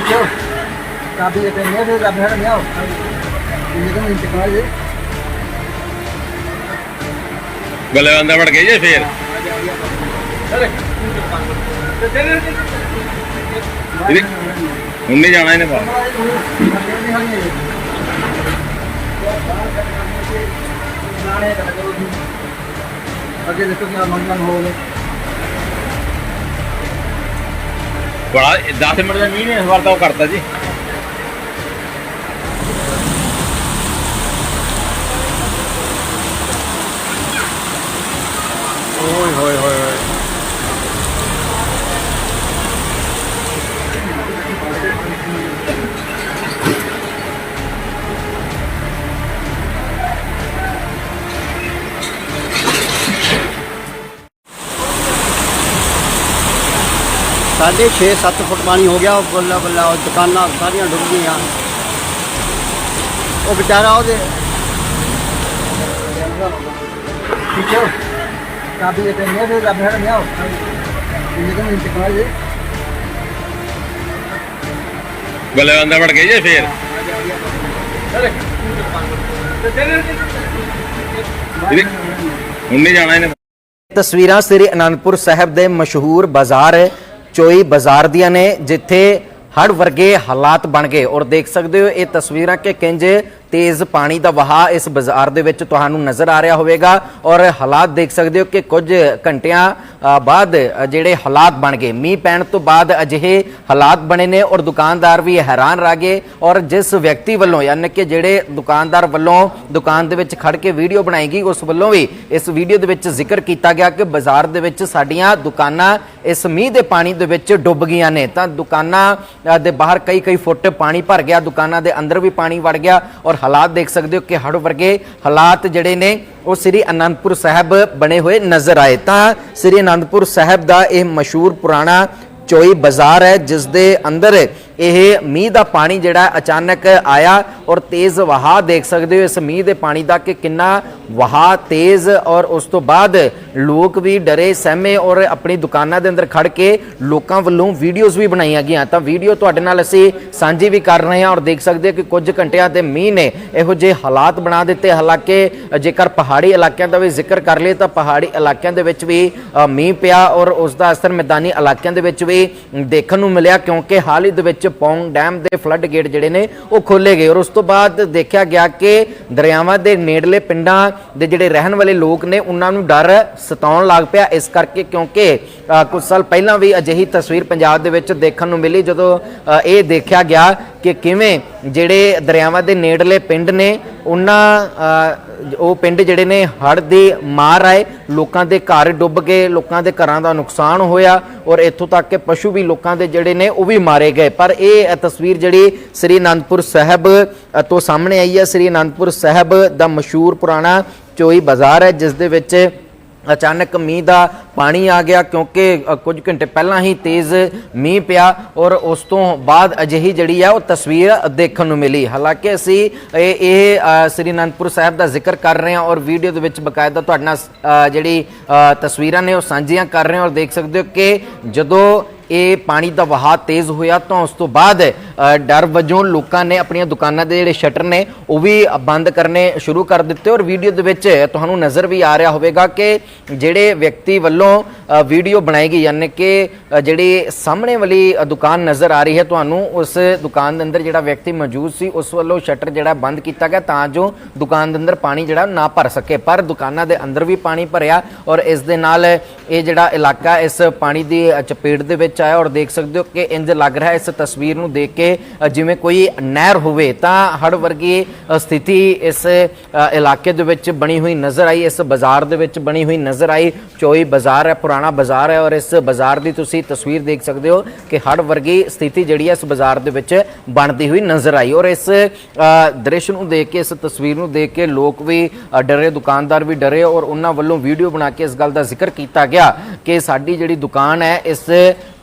Sabi sabi. Hindi. ਬੱਲੇ ਅੰਦਰ ਵੜ ਗਏ ਜੇ ਫੇਰ ਹੁਣ ਨਹੀਂ ਜਾਣਾ ਇਹਨੇ ਬਾਹਰ ਅੱਗੇ ਦੇਖੋ ਕੀ ਮੰਗਣ ਹੋ ਗਏ ਬੜਾ 10 ਮਿੰਟ ਦਾ ਮੀਂਹ ਨੇ ਇਸ ਵਾਰ ਤਾਂ ਉਹ ਕਰਤਾ ਜੀ। ਸਾਢੇ 6-7 ਫੁੱਟ ਪਾਣੀ ਹੋ ਗਿਆ ਉਹ ਬੱਲਾ ਬੱਲਾ ਉਹ ਦੁਕਾਨਾਂ ਸਾਰੀਆਂ ਡੁੱਬ ਗਈਆਂ ਉਹ ਵਿਚਾਰਾ ਉਹਦੇ Picheo. Sabi ito niya, sabi harap niya. Hindi ko minti ko aja. ਬੱਲੇ ਅੰਦਰ ਵੜ ਗਏ ਜੇ ਫੇਰ ਹੁਣ ਨਹੀਂ ਜਾਣਾ ਇਹਨੇ ਤਸਵੀਰਾਂ ਸ੍ਰੀ ਅਨੰਦਪੁਰ ਸਾਹਿਬ ਦੇ ਮਸ਼ਹੂਰ ਬਾਜ਼ਾਰ ਚੋਈ ਬਾਜ਼ਾਰ ਦੀਆਂ ਨੇ, ਜਿੱਥੇ ਹੜ ਵਰਗੇ ਹਾਲਾਤ ਬਣ ਗਏ। ਔਰ ਦੇਖ ਸਕਦੇ ਹੋ, ਇਹ ਤਸਵੀਰਾਂ ਕਿ ਕਿੰਜ ਤੇਜ਼ ਪਾਣੀ ਦਾ ਵਹਾਅ ਇਸ ਬਾਜ਼ਾਰ ਦੇ ਵਿੱਚ ਤੁਹਾਨੂੰ ਨਜ਼ਰ ਆ ਰਿਹਾ ਹੋਵੇਗਾ ਔਰ ਹਾਲਾਤ ਦੇਖ ਸਕਦੇ ਹੋ ਕਿ ਕੁਝ ਘੰਟਿਆਂ ਬਾਅਦ ਜਿਹੜੇ ਹਾਲਾਤ ਬਣ ਗਏ। ਮੀਂਹ ਪੈਣ ਤੋਂ ਬਾਅਦ ਅਜਿਹੇ ਹਾਲਾਤ ਬਣੇ ਨੇ ਔਰ ਦੁਕਾਨਦਾਰ ਵੀ ਹੈਰਾਨ ਰਹਿ ਗਏ ਔਰ ਜਿਸ ਵਿਅਕਤੀ ਵੱਲੋਂ ਯਾਨੀ ਕਿ ਜਿਹੜੇ ਦੁਕਾਨਦਾਰ ਵੱਲੋਂ ਦੁਕਾਨ ਦੇ ਵਿੱਚ ਖੜ ਕੇ ਵੀਡੀਓ ਬਣਾਈ ਗਈ, ਉਸ ਵੱਲੋਂ ਵੀ ਇਸ ਵੀਡੀਓ ਦੇ ਵਿੱਚ ਜ਼ਿਕਰ ਕੀਤਾ ਗਿਆ ਕਿ ਬਾਜ਼ਾਰ ਦੇ ਵਿੱਚ ਸਾਡੀਆਂ ਦੁਕਾਨਾਂ ਇਸ ਮੀਂਹ ਦੇ ਪਾਣੀ ਦੇ ਵਿੱਚ ਡੁੱਬ ਗਈਆਂ ਨੇ। ਤਾਂ ਦੁਕਾਨਾਂ ਦੇ ਬਾਹਰ ਕਈ ਕਈ ਫੁੱਟ ਪਾਣੀ ਭਰ ਗਿਆ, ਦੁਕਾਨਾਂ ਦੇ ਅੰਦਰ ਵੀ ਪਾਣੀ ਵੜ ਗਿਆ ਔਰ ਹਾਲਾਤ ਦੇਖ ਸਕਦੇ ਹੋ ਕਿ ਹੜ ਵਰਗੇ ਹਾਲਾਤ ਜਿਹੜੇ ਨੇ, ਉਹ ਸ੍ਰੀ ਅਨੰਦਪੁਰ ਸਾਹਿਬ ਬਣੇ ਹੋਏ ਨਜ਼ਰ ਆਏ। ਤਾਂ ਸ੍ਰੀ ਅਨੰਦਪੁਰ ਸਾਹਿਬ ਦਾ ਇਹ ਮਸ਼ਹੂਰ ਪੁਰਾਣਾ ਚੋਈ ਬਾਜ਼ਾਰ ਹੈ, ਜਿਸ ਦੇ ਅੰਦਰ ਇਹ ਮੀਂਹ ਦਾ ਪਾਣੀ ਜਿਹੜਾ ਅਚਾਨਕ ਆਇਆ ਔਰ ਤੇਜ਼ ਵਹਾਅ ਦੇਖ ਸਕਦੇ ਹੋ। ਇਸ ਮੀਂਹ ਦੇ ਪਾਣੀ ਦਾ ਕਿ ਕਿੰਨਾ ਵਹਾਅ ਤੇਜ਼ ਔਰ ਉਸ ਤੋਂ ਬਾਅਦ ਲੋਕ ਵੀ ਡਰੇ, ਸਹਿਮੇ ਔਰ ਆਪਣੀ ਦੁਕਾਨਾਂ ਦੇ ਅੰਦਰ ਖੜ ਕੇ ਲੋਕਾਂ ਵੱਲੋਂ ਵੀਡੀਓਜ਼ ਵੀ ਬਣਾਈਆਂ ਗਈਆਂ। ਤਾਂ ਵੀਡੀਓ ਤੁਹਾਡੇ ਨਾਲ ਅਸੀਂ ਸਾਂਝੀ ਵੀ ਕਰ ਰਹੇ ਹਾਂ ਔਰ ਦੇਖ ਸਕਦੇ ਹੋ ਕਿ ਕੁਝ ਘੰਟਿਆਂ ਤੇ ਮੀਂਹ ਨੇ ਇਹੋ ਜਿਹੇ ਹਾਲਾਤ ਬਣਾ ਦਿੱਤੇ। ਹਾਲਾਂਕਿ ਜੇਕਰ ਪਹਾੜੀ ਇਲਾਕਿਆਂ ਦਾ ਵੀ ਜ਼ਿਕਰ ਕਰ ਲਈਏ ਤਾਂ ਪਹਾੜੀ ਇਲਾਕਿਆਂ ਦੇ ਵਿੱਚ ਵੀ ਮੀਂਹ ਪਿਆ ਔਰ ਉਸ ਦਾ ਅਸਰ ਮੈਦਾਨੀ ਇਲਾਕਿਆਂ ਦੇ ਵਿੱਚ ਵੀ ਦੇਖਣ ਨੂੰ ਮਿਲਿਆ ਕਿਉਂਕਿ ਹਾਲ ਹੀ ਦੇ ਵਿੱਚ ਪੌਂਗ ਡੈਮ ਦੇ ਫਲੱਡ ਗੇਟ ਜਿਹੜੇ ਨੇ ਉਹ ਖੋਲੇ ਗਏ ਔਰ ਉਸ ਤੋਂ ਬਾਅਦ ਦੇਖਿਆ ਗਿਆ ਕਿ ਦਰਿਆਵਾਂ ਦੇ ਨੇੜਲੇ ਪਿੰਡਾਂ ਦੇ ਜਿਹੜੇ ਰਹਿਣ ਵਾਲੇ ਲੋਕ ਨੇ ਉਹਨਾਂ ਨੂੰ ਡਰ ਸਤਾਉਣ ਲੱਗ ਪਿਆ। ਇਸ ਕਰਕੇ ਕਿਉਂਕਿ ਅ, ਕੁਝ ਸਾਲ ਪਹਿਲਾਂ ਵੀ ਅਜਿਹੀ ਤਸਵੀਰ ਪੰਜਾਬ ਦੇ ਵਿੱਚ ਦੇਖਣ ਨੂੰ ਮਿਲੀ। ਜਦੋਂ ਅ, ਇਹ ਦੇਖਿਆ ਗਿਆ ਕਿ ਕਿਵੇਂ ਜਿਹੜੇ ਦਰਿਆਵਾਂ ਦੇ ਨੇੜਲੇ ਪਿੰਡ ਨੇ, ਉਹਨਾਂ ਉਹ ਪਿੰਡ ਜਿਹੜੇ ਨੇ, ਹੜ੍ਹ ਦੀ ਮਾਰ ਆਏ, ਲੋਕਾਂ ਦੇ ਘਰ ਡੁੱਬ ਗਏ, ਲੋਕਾਂ ਦੇ ਘਰਾਂ ਦਾ ਨੁਕਸਾਨ ਹੋਇਆ ਔਰ ਇੱਥੋਂ ਤੱਕ ਕਿ ਪਸ਼ੂ ਵੀ ਲੋਕਾਂ ਦੇ ਜਿਹੜੇ ਨੇ, ਉਹ ਵੀ ਮਾਰੇ ਗਏ। ਪਰ ਇਹ ਤਸਵੀਰ ਜਿਹੜੀ ਸ੍ਰੀ ਅਨੰਦਪੁਰ ਸਾਹਿਬ ਤੋਂ ਸਾਹਮਣੇ ਆਈ ਹੈ। ਸ੍ਰੀ ਅਨੰਦਪੁਰ ਸਾਹਿਬ ਦਾ ਮਸ਼ਹੂਰ ਪੁਰਾਣਾ ਚੋਈ ਬਾਜ਼ਾਰ ਹੈ, ਜਿਸ ਦੇ ਵਿੱਚ ਅਚਾਨਕ ਮੀਂਹ ਦਾ ਪਾਣੀ ਆ ਗਿਆ ਕਿਉਂਕਿ ਕੁਝ ਘੰਟੇ ਪਹਿਲਾਂ ਹੀ ਤੇਜ਼ ਮੀਂਹ ਪਿਆ ਔਰ ਉਸ ਤੋਂ ਬਾਅਦ ਅਜਿਹੀ ਜਿਹੜੀ ਆ, ਉਹ ਤਸਵੀਰ ਦੇਖਣ ਨੂੰ ਮਿਲੀ। ਹਾਲਾਂਕਿ ਅਸੀਂ ਇਹ ਇਹ ਸ੍ਰੀ ਅਨੰਦਪੁਰ ਸਾਹਿਬ ਦਾ ਜ਼ਿਕਰ ਕਰ ਰਹੇ ਹਾਂ ਔਰ ਵੀਡੀਓ ਦੇ ਵਿੱਚ ਬਕਾਇਦਾ ਤੁਹਾਡਾ ਜਿਹੜੀ ਤਸਵੀਰਾਂ ਨੇ ਉਹ ਸਾਂਝੀਆਂ ਕਰ ਰਹੇ ਹਾਂ ਔਰ ਦੇਖ ਸਕਦੇ ਹੋ ਕਿ ਜਦੋਂ ਇਹ ਪਾਣੀ ਦਾ ਵਹਾਅ ਤੇਜ਼ ਹੋਇਆ ਤਾਂ ਉਸ ਤੋਂ ਬਾਅਦ ਡਰ ਵਜੋਂ ਲੋਕਾਂ ਨੇ ਆਪਣੀਆਂ ਦੁਕਾਨਾਂ ਦੇ ਜਿਹੜੇ ਸ਼ਟਰ ਨੇ, ਉਹ ਵੀ ਬੰਦ ਕਰਨੇ ਸ਼ੁਰੂ ਕਰ ਦਿੱਤੇ ਔਰ ਵੀਡੀਓ ਦੇ ਵਿੱਚ ਤੁਹਾਨੂੰ ਨਜ਼ਰ ਵੀ ਆ ਰਿਹਾ ਹੋਵੇਗਾ ਕਿ ਜਿਹੜੇ ਵਿਅਕਤੀ ਵੱਲੋਂ ਵੀਡੀਓ ਬਣਾਈ ਗਈ, ਯਾਨੀ ਕਿ ਜਿਹੜੀ ਸਾਹਮਣੇ ਵਾਲੀ ਦੁਕਾਨ ਨਜ਼ਰ ਆ ਰਹੀ ਹੈ ਤੁਹਾਨੂੰ, ਉਸ ਦੁਕਾਨ ਦੇ ਅੰਦਰ ਜਿਹੜਾ ਵਿਅਕਤੀ ਮੌਜੂਦ ਸੀ, ਉਸ ਵੱਲੋਂ ਸ਼ਟਰ ਜਿਹੜਾ ਬੰਦ ਕੀਤਾ ਗਿਆ ਤਾਂ ਜੋ ਦੁਕਾਨ ਦੇ ਅੰਦਰ ਪਾਣੀ ਜਿਹੜਾ ਨਾ ਭਰ ਸਕੇ। ਪਰ ਦੁਕਾਨਾਂ ਦੇ ਅੰਦਰ ਵੀ ਪਾਣੀ ਭਰਿਆ ਔਰ ਇਸ ਦੇ ਨਾਲ ਇਹ ਜਿਹੜਾ ਇਲਾਕਾ ਇਸ ਪਾਣੀ ਦੀ ਚਪੇਟ ਦੇ ਵਿੱਚ ਆਇਆ ਔਰ ਦੇਖ ਸਕਦੇ ਹੋ ਕਿ ਇੰਜ ਲੱਗ ਰਿਹਾ ਇਸ ਤਸਵੀਰ ਨੂੰ ਦੇਖ ਕੇ ਅ, ਜਿਵੇਂ ਕੋਈ ਨਹਿਰ ਹੋਵੇ ਤਾਂ ਹੜ ਵਰਗੀ ਸਥਿਤੀ ਇਸ ਇਲਾਕੇ ਦੇ ਵਿੱਚ ਬਣੀ ਹੋਈ ਨਜ਼ਰ ਆਈ ਇਸ ਬਾਜ਼ਾਰ ਦੇ ਵਿੱਚ ਬਣੀ ਹੋਈ ਨਜ਼ਰ ਆਈ। ਚੋਈ ਬਾਜ਼ਾਰ ਹੈ ਪੁਰਾਣਾ ਬਾਜ਼ਾਰ ਹੈ ਔਰ ਇਸ ਬਾਜ਼ਾਰ ਦੀ ਤੁਸੀਂ ਤਸਵੀਰ ਦੇਖ ਸਕਦੇ ਹੋ ਕਿ ਹੜ ਵਰਗੀ ਸਥਿਤੀ ਜਿਹੜੀ ਹੈ ਇਸ ਬਾਜ਼ਾਰ ਦੇ ਵਿੱਚ ਬਣਦੀ ਹੋਈ ਨਜ਼ਰ ਆਈ ਔਰ ਇਸ ਦ੍ਰਿਸ਼ ਨੂੰ ਦੇਖ ਕੇ ਇਸ ਤਸਵੀਰ ਨੂੰ ਦੇਖ ਕੇ ਲੋਕ ਵੀ ਡਰੇ ਦੁਕਾਨਦਾਰ ਵੀ ਡਰੇ ਔਰ ਉਹਨਾਂ ਵੱਲੋਂ ਵੀਡੀਓ ਬਣਾ ਕੇ ਇਸ ਗੱਲ ਦਾ ਜ਼ਿਕਰ ਕੀਤਾ ਗਿਆ ਕਿ ਸਾਡੀ ਜਿਹੜੀ ਦੁਕਾਨ ਹੈ ਇਸ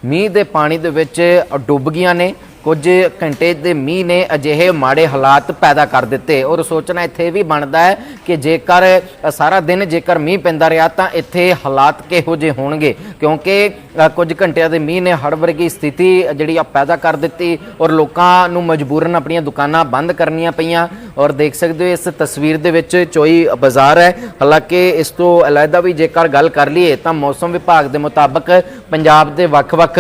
ਮੀਂਹ ਦੇ ਪਾਣੀ ਦੇ ਵਿੱਚ ਡੁੱਬ ਗਈਆਂ ਨੇ ਕੁਝ ਘੰਟੇ ਦੇ ਮੀਂਹ ਨੇ ਅਜਿਹੇ ਮਾੜੇ ਹਾਲਾਤ ਪੈਦਾ ਕਰ ਦਿੱਤੇ। ਔਰ ਸੋਚਣਾ ਇੱਥੇ ਇਹ ਵੀ ਬਣਦਾ ਹੈ ਕਿ ਜੇਕਰ ਸਾਰਾ ਦਿਨ ਜੇਕਰ ਮੀਂਹ ਪੈਂਦਾ ਰਿਹਾ ਤਾਂ ਇੱਥੇ ਹਾਲਾਤ ਕਿਹੋ ਜਿਹੇ ਹੋਣਗੇ? ਕਿਉਂਕਿ ਕੁਝ ਘੰਟਿਆਂ ਦੇ ਮੀਂਹ ਨੇ ਹੜ੍ਹ ਵਰਗੀ ਸਥਿਤੀ ਜਿਹੜੀ ਆ ਪੈਦਾ ਕਰ ਦਿੱਤੀ ਔਰ ਲੋਕਾਂ ਨੂੰ ਮਜਬੂਰਨ ਆਪਣੀਆਂ ਦੁਕਾਨਾਂ ਬੰਦ ਕਰਨੀਆਂ ਪਈਆਂ। ਔਰ ਦੇਖ ਸਕਦੇ ਹੋ, ਇਸ ਤਸਵੀਰ ਦੇ ਵਿੱਚ ਚੋਈ ਬਾਜ਼ਾਰ ਹੈ। ਹਾਲਾਂਕਿ ਇਸ ਤੋਂ ਅਲੱਗਾ ਵੀ ਜੇਕਰ ਗੱਲ ਕਰ ਲਈਏ ਤਾਂ ਮੌਸਮ ਵਿਭਾਗ ਦੇ ਮੁਤਾਬਕ ਪੰਜਾਬ ਦੇ ਵੱਖ-ਵੱਖ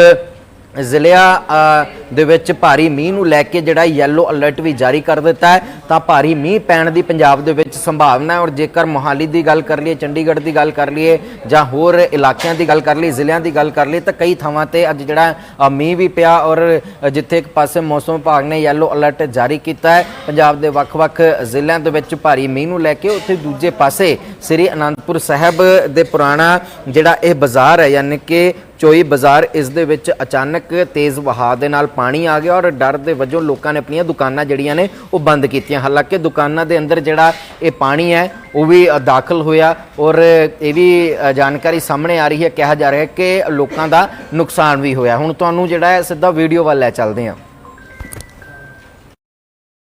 ਜ਼ਿਲ੍ਹਿਆਂ ਦੇ ਵਿੱਚ ਭਾਰੀ ਮੀਂਹ ਨੂੰ ਲੈ ਕੇ ਜਿਹੜਾ ਯੈਲੋ ਅਲਰਟ ਵੀ ਜਾਰੀ ਕਰ ਦਿੱਤਾ ਹੈ, ਤਾਂ ਭਾਰੀ ਮੀਂਹ ਪੈਣ ਦੀ ਪੰਜਾਬ ਦੇ ਵਿੱਚ ਸੰਭਾਵਨਾ ਹੈ। ਔਰ ਜੇਕਰ ਮੋਹਾਲੀ ਦੀ ਗੱਲ ਕਰ ਲਈਏ, ਚੰਡੀਗੜ੍ਹ ਦੀ ਗੱਲ ਕਰ ਲਈਏ, ਜਾਂ ਹੋਰ ਇਲਾਕਿਆਂ ਦੀ ਗੱਲ ਕਰ ਲਈਏ, ਜ਼ਿਲ੍ਹਿਆਂ ਦੀ ਗੱਲ ਕਰ ਲਈਏ, ਤਾਂ ਕਈ ਥਾਵਾਂ ਤੇ ਅੱਜ ਜਿਹੜਾ ਮੀਂਹ ਵੀ ਪਿਆ ਔਰ ਜਿੱਥੇ ਇੱਕ ਪਾਸੇ ਮੌਸਮ ਵਿਭਾਗ ਨੇ ਯੈਲੋ ਅਲਰਟ ਜਾਰੀ ਕੀਤਾ ਹੈ। ਪੰਜਾਬ ਦੇ ਵੱਖ-ਵੱਖ ਜ਼ਿਲ੍ਹਿਆਂ ਦੇ ਵਿੱਚ ਭਾਰੀ ਮੀਂਹ ਨੂੰ ਲੈ ਕੇ ਉੱਥੇ ਦੂਜੇ ਪਾਸੇ ਸ੍ਰੀ ਅਨੰਦਪੁਰ ਸਾਹਿਬ ਦੇ ਪੁਰਾਣਾ ਜਿਹੜਾ ਇਹ ਬਾਜ਼ਾਰ ਹੈ, ਯਾਨੀ ਕਿ ਚੋਈ ਬਾਜ਼ਾਰ ਇਸ ਦੇ ਵਿੱਚ ਅਚਾਨਕ ਤੇਜ਼ ਵਹਾਅ ਦੇ ਨਾਲ ਪਾਣੀ ਆ ਗਿਆ ਔਰ ਡਰ ਦੇ ਵਜੋਂ ਲੋਕਾਂ ਨੇ ਆਪਣੀਆਂ ਦੁਕਾਨਾਂ ਜਿਹੜੀਆਂ ਨੇ ਉਹ ਬੰਦ ਕੀਤੀਆਂ। ਹਾਲਾਂਕਿ ਦੁਕਾਨਾਂ ਦੇ ਅੰਦਰ ਜਿਹੜਾ ਇਹ ਪਾਣੀ ਹੈ, ਉਹ ਵੀ ਦਾਖਲ ਹੋਇਆ ਔਰ ਇਹ ਵੀ ਜਾਣਕਾਰੀ ਸਾਹਮਣੇ ਆ ਰਹੀ ਹੈ। ਕਿਹਾ ਜਾ ਰਿਹਾ ਹੈ ਕਿ ਲੋਕਾਂ ਦਾ ਨੁਕਸਾਨ ਵੀ ਹੋਇਆ। ਹੁਣ ਤੁਹਾਨੂੰ ਜਿਹੜਾ ਹੈ ਸਿੱਧਾ ਵੀਡੀਓ ਵੱਲ ਲੈ ਚੱਲਦੇ ਹਾਂ।